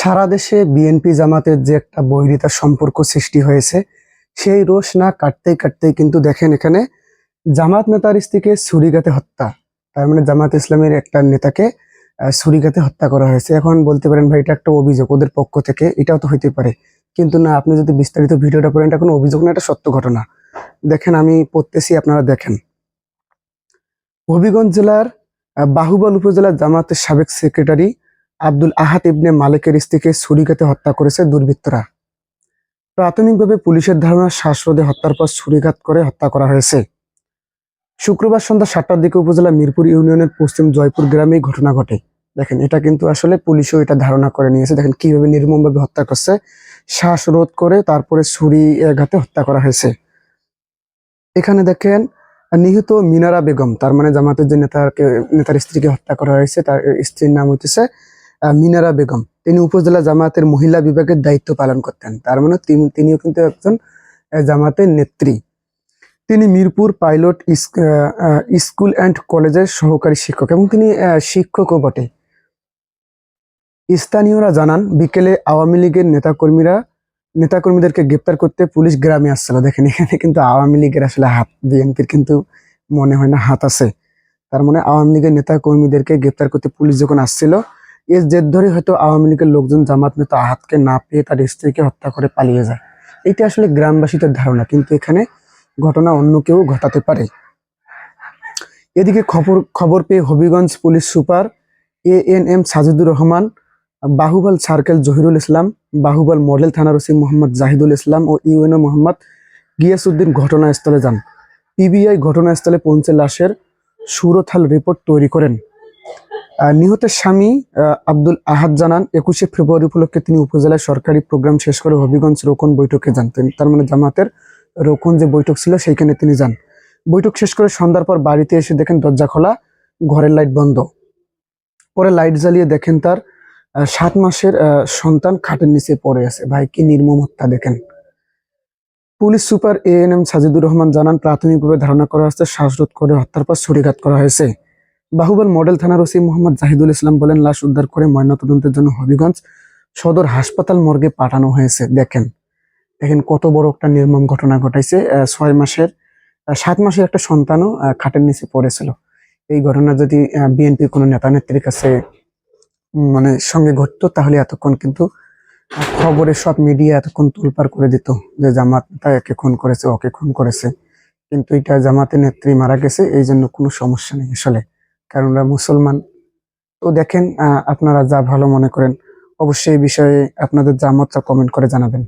সারা দেশে বিএনপি জামাতের যে একটা বৈরিতার সম্পর্ক সৃষ্টি হয়েছে সেই রোষ না কাটতেই কাটতেই কিন্তু দেখেন এখানে জামাত নেতার স্ত্রীকে ছুরিগাতে হত্যা তার মানে জামাত ইসলামের একটা নেতাকে আহ, ছুরিগাতে হত্যা করা হয়েছে। এখন বলতে পারেন ভাই এটা একটা অভিযোগ ওদের পক্ষ থেকে এটাও তো হইতে পারে। কিন্তু না আপনি যদি বিস্তারিত ভিডিওটা পড়েন এটা কোনো অভিযোগ না এটা সত্য ঘটনা। দেখেন আমি পড়তেছি আপনারা দেখেন। হবিগঞ্জ জেলার বাহুবল উপজেলার জামাতের সাবেক সেক্রেটারি আব্দুল আহাত ইবনে মালিকের স্ত্রীকে ছুরিকাতে হত্যা করেছে দুর্বৃত্তরা। প্রাথমিকভাবে পুলিশের ধারণা, শ্বাসরোধে হত্যার পর ছুরিঘাত করে হত্যা করা হয়েছে। শুক্রবার সন্ধ্যা সাতটার দিকে উপজেলা মিরপুর ইউনিয়নের পশ্চিম জয়পুর গ্রামে ঘটনা ঘটে। দেখেন, এটা কিন্তু আসলে পুলিশও এটা ধারণা করে নিয়েছে। দেখেন, কীভাবে নির্মমভাবে হত্যা করছে। শ্বাসরোধ করে তারপরে ছুরি ঘাতে হত্যা করা হয়েছে। এখানে দেখেন, নিহত মিনারা বেগম, তার মানে জামাতের যে নেতাকে, নেতার স্ত্রীকে হত্যা করা হয়েছে, তার স্ত্রীর নাম হইতেছে মিনারা বেগম। তিনি উপজেলা জামাতের মহিলা বিভাগের দায়িত্ব পালন করতেন। তার মানে তিনি- তিনিও কিন্তু একজন জামাতের নেত্রী। তিনি মিরপুর পাইলট স্কুল অ্যান্ড কলেজের সহকারী শিক্ষক এবং তিনি শিক্ষকও বটে। স্থানীয়রা জানান, বিকেলে আওয়ামী লীগের নেতাকর্মীরা, নেতাকর্মীদেরকে গ্রেপ্তার করতে পুলিশ গ্রামে আসছিল। দেখেন, এখানে কিন্তু আওয়ামী লীগের আসলে হাত, বিএনপির কিন্তু মনে হয় না হাত আছে। তার মানে আওয়ামী লীগের নেতাকর্মীদেরকে গ্রেপ্তার করতে পুলিশ যখন আসছিল এর জেদ ধরে হয়তো আওয়ামী লীগের লোকজন জামাত নেতা আহাতকে না পেয়ে তার স্ত্রীকে হত্যা করে পালিয়ে যায়। এটা আসলে গ্রামবাসীদের ধারণা, কিন্তু এখানে ঘটনা অন্য কেউ ঘটাতে পারে। এদিকে খবর খবর পেয়ে Habiganj police super A N M Sajidur Rahman, Bahubal circle Zahirul Islam, Bahubal model থানার ওসি মোহাম্মদ জাহিদুল ইসলাম ও ইউএনও মোহাম্মদ গিয়াসউদ্দিন ঘটনাস্থলে যান। পিবিআই ঘটনাস্থলে পৌঁছে লাশের সুরথাল রিপোর্ট তৈরি করেন। নিহতের স্বামী আব্দুল আহাদ জানান, একুশে ফেব্রুয়ারি উপলক্ষে তিনি উপজেলায় সরকারি প্রোগ্রাম শেষ করে হবিগঞ্জ রোকন বৈঠকে যান। তার মানে জামাতের রোকন যে বৈঠক ছিল, সেইখানে তিনি যান। বৈঠক শেষ করে সন্ধ্যার পর বাড়িতে এসে দেখেন দরজা খোলা, ঘরের লাইট বন্ধ। পরে লাইট জ্বালিয়ে দেখেন তার সাত মাসের সন্তান খাটের নিচে পড়ে আছে। ভাই, কি নির্মম হত্যা, দেখেন। Police super A N M Sajidur Rahman জানান, প্রাথমিকভাবে ধারণা করা হচ্ছে শ্বাসরোধ করে হত্যার পর ছুরিঘাত করা হয়েছে। বাহুবল মডেল থানার ওসি মোহাম্মদ জাহিদুল ইসলাম বলেন, লাশ উদ্ধার করে ময়নাতদন্তের জন্য হবিগঞ্জ সদর হাসপাতাল মর্গে পাঠানো হয়েছে। দেখেন দেখেন কত বড় একটা নির্মম ঘটনা ঘটাইছে। ছয় মাসের সাত মাসের একটা সন্তানও খাটের নিচে পড়েছিল। এই ঘটনা যদি বিএনপি কোনো নেতা নেত্রীর কাছে মানে সঙ্গে ঘটতো, তাহলে এতক্ষণ কিন্তু খবরে সব মিডিয়া এতক্ষণ তুলপার করে দিত যে জামাত নেতা একে খুন করেছে, ওকে খুন করেছে। কিন্তু এটা জামাতের নেত্রী মারা গেছে এই জন্য কোনো সমস্যা নেই আসলে। কারণ ওরা মুসলমান। তো দেখেন আপনারা যা ভালো মনে করেন, অবশ্যই এই বিষয়ে আপনাদের যা মতটা কমেন্ট করে জানাবেন।